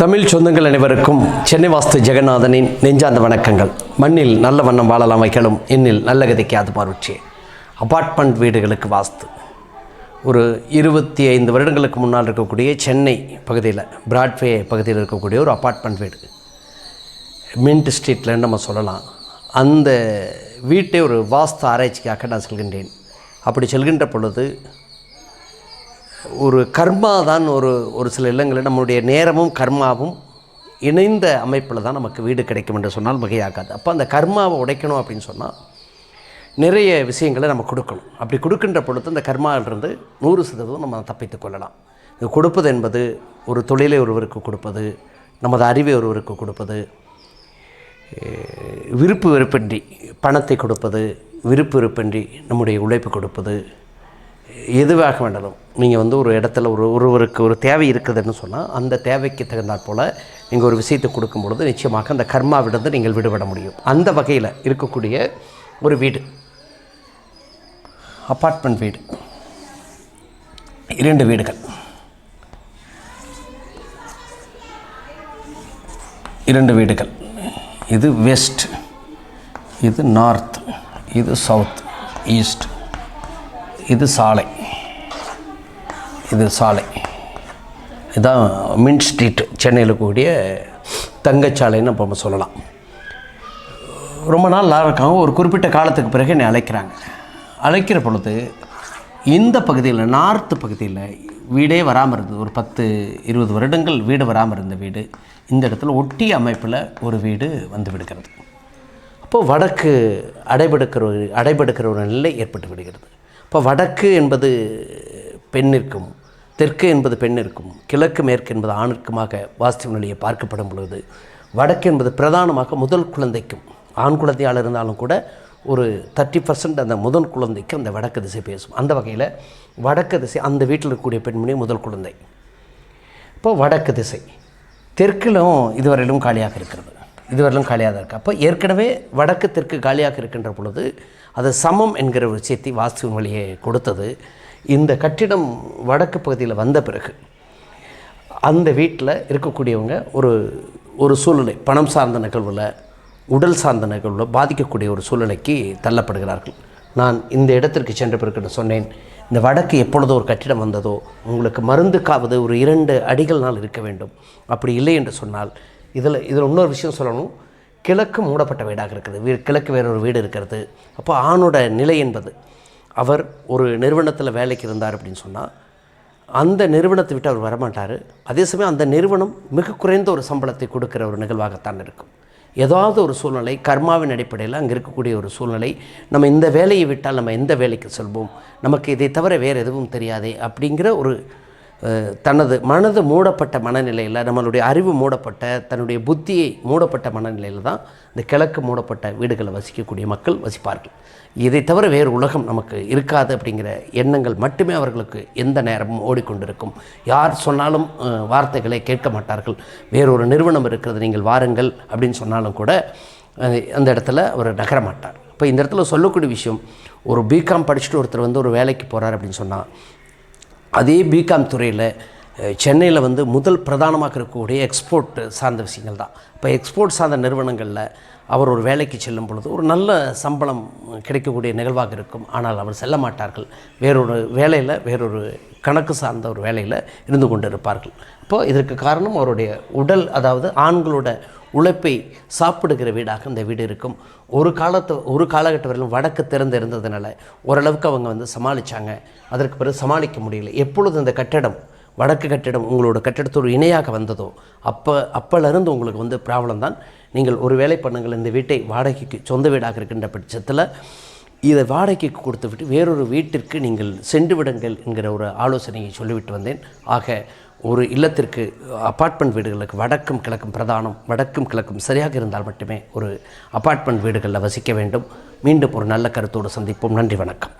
தமிழ் சொந்தங்கள் அனைவருக்கும் சென்னை வாஸ்து ஜெகநாதனின் நெஞ்சார்ந்த வணக்கங்கள். மண்ணில் நல்ல வண்ணம் வாழலாம் வைக்கலும் எண்ணில் நல்ல கதைக்கு அது பார்வச்சே அபார்ட்மெண்ட் வீடுகளுக்கு வாஸ்து. ஒரு இருபத்தி ஐந்து வருடங்களுக்கு முன்னால் இருக்கக்கூடிய சென்னை பகுதியில் பிராட்வே பகுதியில் இருக்கக்கூடிய ஒரு அபார்ட்மெண்ட் வீடு. மின்ட் ஸ்ட்ரீட்லன்னு நம்ம சொல்லலாம். அந்த வீட்டை ஒரு வாஸ்து ஆராய்ச்சிக்காக நான் செல்கின்றேன். அப்படி செல்கின்ற பொழுது ஒரு கர்மா தான் ஒரு ஒரு சில இல்லங்களில் நம்மளுடைய நேரமும் கர்மாவும் இணைந்த அமைப்பில் தான் நமக்கு வீடு கிடைக்கும் என்று சொன்னால் மிகையாகாது. அப்போ அந்த கர்மாவை உடைக்கணும் அப்படின்னு சொன்னால் நிறைய விஷயங்களை நம்ம கொடுக்கணும். அப்படி கொடுக்கின்ற பொழுது அந்த கர்மாவிலிருந்து நூறு சதவீதம் நம்ம தப்பித்துக் கொள்ளலாம். இது கொடுப்பது என்பது ஒரு தொழிலை ஒருவருக்கு கொடுப்பது நமது அறிவை ஒருவருக்கு கொடுப்பது விருப்பு வெறுப்பின்றி பணத்தை கொடுப்பது விருப்பு வெறுப்பின்றி நம்முடைய உழைப்பு கொடுப்பது எதுவாக வேண்டாலும் நீங்கள் வந்து ஒரு இடத்துல ஒரு ஒருவருக்கு ஒரு தேவை இருக்குதுன்னு சொன்னால் அந்த தேவைக்கு தகுந்தாற் போல் நீங்கள் ஒரு விஷயத்தை கொடுக்கும் பொழுது நிச்சயமாக அந்த கர்மாவிடந்து நீங்கள் விடுபட முடியும். அந்த வகையில் இருக்கக்கூடிய ஒரு வீடு. அப்பார்ட்மெண்ட் வீடு. இரண்டு வீடுகள். இரண்டு வீடுகள். இது வெஸ்ட் இது நார்த் இது சவுத் ஈஸ்ட் இது சாலை. இது சாலை. இதுதான் மின் ஸ்ட்ரீட் சென்னையில் கூடிய தங்கச்சாலைன்னு நம்ம சொல்லலாம். ரொம்ப நாள் இருக்காங்க. ஒரு குறிப்பிட்ட காலத்துக்கு பிறகு என்னை அழைக்கிறாங்க. அழைக்கிற பொழுது இந்த பகுதியில் நார்த்து பகுதியில் வீடே வராமல் இருந்தது. ஒரு பத்து இருபது வருடங்கள் வீடு வராமல் இருந்த வீடு. இந்த இடத்துல ஒட்டி அமைப்பில் ஒரு வீடு வந்து விடுகிறது. அப்போது வடக்கு அடைபடுக்கிற ஒரு அடைபடுக்கிற ஒரு நிலை ஏற்பட்டு விடுகிறது. இப்போ வடக்கு என்பது பெண்ணிற்கும் தெற்கு என்பது பெண்ணிற்கும் கிழக்கு மேற்கு என்பது ஆணிற்குமாக வாஸ்து நிலையை பார்க்கப்படும் பொழுது வடக்கு என்பது பிரதானமாக முதல் குழந்தைக்கும் ஆண் குழந்தையால் இருந்தாலும் கூட ஒரு தேர்ட்டி பர்சன்ட் அந்த முதல் குழந்தைக்கு அந்த வடக்கு திசை பேசும். அந்த வகையில் வடக்கு திசை அந்த வீட்டில் இருக்கக்கூடிய பெண்மணி முதல் குழந்தை. இப்போ வடக்கு திசை தெற்கிலும் இதுவரையிலும் காலியாக இருக்கிறது. இதுவரையிலும் காலியாக தான் இருக்குது அப்போ ஏற்கனவே வடக்கு தெற்கு காலியாக இருக்கின்ற பொழுது அது சமம் என்கிற ஒரு விஷயத்தை வாஸ்துவின் வழியே கொடுத்தது. இந்த கட்டிடம் வடக்கு பகுதியில் வந்த பிறகு அந்த வீட்டில் இருக்கக்கூடியவங்க ஒரு ஒரு சூழ்நிலை பணம் சார்ந்த நிகழ்வில் உடல் சார்ந்த நிகழ்வில் பாதிக்கக்கூடிய ஒரு சூழ்நிலைக்கு தள்ளப்படுகிறார்கள். நான் இந்த இடத்திற்கு சென்ற பிறகு நான் சொன்னேன் இந்த வடக்கு எப்பொழுதோ ஒரு கட்டிடம் வந்ததோ உங்களுக்கு மருந்துக்காவது ஒரு இரண்டு அடிகள் நாள் இருக்க வேண்டும். அப்படி இல்லை என்று சொன்னால் இதில் இதில் இன்னொரு விஷயம் சொல்லணும். கிழக்கு மூடப்பட்ட வீடாக இருக்குது. வீ கிழக்கு வேற ஒரு வீடு இருக்கிறது. அப்போ ஆணோட நிலை என்பது அவர் ஒரு நிறுவனத்தில் வேலைக்கு இருந்தார் அப்படின்னு சொன்னால் அந்த நிறுவனத்தை விட்டு அவர் வரமாட்டார். அதே சமயம் அந்த நிறுவனம் மிக குறைந்த ஒரு சம்பளத்தை கொடுக்குற ஒரு நிகழ்வாகத்தான் இருக்கும். ஏதாவது ஒரு சூழ்நிலை கர்மாவின் அடிப்படையில் அங்கே இருக்கக்கூடிய ஒரு சூழ்நிலை நம்ம இந்த வேலையை விட்டால் நம்ம எந்த வேலைக்கு செல்வோம்? நமக்கு இதை தவிர வேறு எதுவும் தெரியாதே அப்படிங்கிற ஒரு தனது மனது மூடப்பட்ட மனநிலையில் நம்மளுடைய அறிவு மூடப்பட்ட தன்னுடைய புத்தியை மூடப்பட்ட மனநிலையில் தான் இந்த கிழக்கு மூடப்பட்ட வீடுகளை வசிக்கக்கூடிய மக்கள் வசிப்பார்கள். இதை தவிர வேறு உலகம் நமக்கு இருக்காது அப்படிங்கிற எண்ணங்கள் மட்டுமே அவர்களுக்கு எந்த நேரமும் ஓடிக்கொண்டிருக்கும். யார் சொன்னாலும் வார்த்தைகளை கேட்க மாட்டார்கள். வேறொரு நிறுவனம் இருக்கிறது நீங்கள் வாருங்கள் அப்படின்னு சொன்னாலும் கூட அந்த இடத்துல அவர் நகரமாட்டார். இப்போ இந்த இடத்துல சொல்லக்கூடிய விஷயம் ஒரு பிகாம் படிச்சுட்டு ஒருத்தர் வந்து ஒரு வேலைக்கு போகிறார் அப்படின்னு சொன்னால் அதே பிகாம் துறையில் சென்னையில் வந்து முதல் பிரதானமாக இருக்கக்கூடிய எக்ஸ்போர்ட் சார்ந்த விஷயங்கள் தான். இப்போ எக்ஸ்போர்ட் சார்ந்த நிறுவனங்களில் அவர் ஒரு வேலைக்கு செல்லும் பொழுது ஒரு நல்ல சம்பளம் கிடைக்கக்கூடிய நிகழ்வாக இருக்கும். ஆனால் அவர் செல்ல மாட்டார்கள். வேறொரு வேலையில் வேறொரு கணக்கு சார்ந்த ஒரு வேலையில் இருந்து கொண்டு இருப்பார்கள் இப்போது இதற்கு காரணம் அவருடைய உடல் அதாவது ஆண்களோட உழைப்பை சாப்பிடுகிற வீடாக இந்த வீடு இருக்கும். ஒரு காலத்து ஒரு காலகட்டம் வரையிலும் வடக்கு திறந்து இருந்ததுனால ஓரளவுக்கு அவங்க வந்து சமாளித்தாங்க அதற்கு பிறகு சமாளிக்க முடியல. எப்பொழுது இந்த கட்டடம் வடக்கு கட்டிடம் உங்களோட கட்டிடத்தோடு இணையாக வந்ததோ அப்போ அப்போலேருந்து உங்களுக்கு வந்து ப்ராப்ளம் தான். நீங்கள் ஒரு வேலை பண்ணுங்கள் இந்த வீட்டை வாடகைக்கு சொந்த வீடாக இருக்கின்ற பட்சத்தில் இதை வாடகைக்கு கொடுத்து விட்டு வேறொரு வீட்டிற்கு நீங்கள் சென்று விடுங்கள் என்கிற ஒரு ஆலோசனையை சொல்லிவிட்டு வந்தேன். ஆக ஒரு இல்லத்திற்கு அப்பார்ட்மெண்ட் வீடுகளுக்கு வடக்கும் கிழக்கும் பிரதானம் வடக்கும் கிழக்கும் சரியாக இருந்தால் மட்டுமே ஒரு அப்பார்ட்மெண்ட் வீடுகளில் வசிக்க வேண்டும். மீண்டும் ஒரு நல்ல கருத்தோடு சந்திப்போம். நன்றி வணக்கம்.